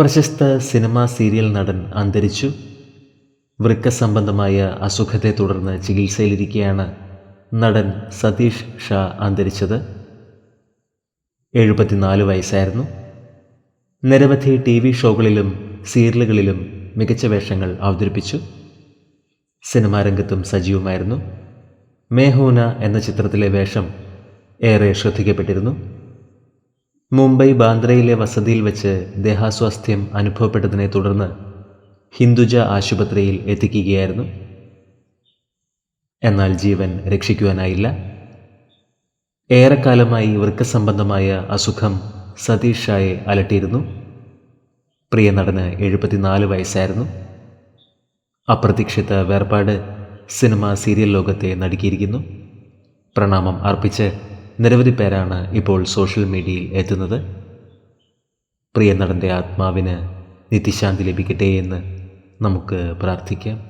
പ്രശസ്ത cinema serial നടൻ അന്തരിച്ചു. വൃക്ക സംബന്ധമായ അസുഖത്തെ തുടർന്ന് ചികിത്സയിലിരിക്കെയാണ് നടൻ സതീഷ് ഷാ അന്തരിച്ചത്. എഴുപത്തിനാല് വയസ്സായിരുന്നു. നിരവധി ടി വി ഷോകളിലും സീരിയലുകളിലും മികച്ച വേഷങ്ങൾ അവതരിപ്പിച്ചു. സിനിമാ രംഗത്തും സജീവമായിരുന്നു. മേഹൂന എന്ന ചിത്രത്തിലെ വേഷം ഏറെ ശ്രദ്ധിക്കപ്പെട്ടിരുന്നു. മുംബൈ ബാന്ദ്രയിലെ വസതിയിൽ വെച്ച് ദേഹാസ്വാസ്ഥ്യം അനുഭവപ്പെട്ടതിനെ തുടർന്ന് ഹിന്ദുജ ആശുപത്രിയിൽ എത്തിക്കുകയായിരുന്നു. എന്നാൽ ജീവൻ രക്ഷിക്കുവാനായില്ല. ഏറെക്കാലമായി വൃക്ക സംബന്ധമായ അസുഖം സതീഷ് ഷായെ അലട്ടിയിരുന്നു. പ്രിയ നടന് എഴുപത്തിനാല് വയസ്സായിരുന്നു. അപ്രതീക്ഷിത വേർപാട് സിനിമ സീരിയൽ ലോകത്തെ നടുക്കിയിരിക്കുന്നു. പ്രണാമം അർപ്പിച്ച് നിരവധി പേരാണ് ഇപ്പോൾ സോഷ്യൽ മീഡിയയിൽ എത്തുന്നത്. പ്രിയ നടന്റെ ആത്മാവിന് നിത്യശാന്തി ലഭിക്കട്ടെ എന്ന് നമുക്ക് പ്രാർത്ഥിക്കാം.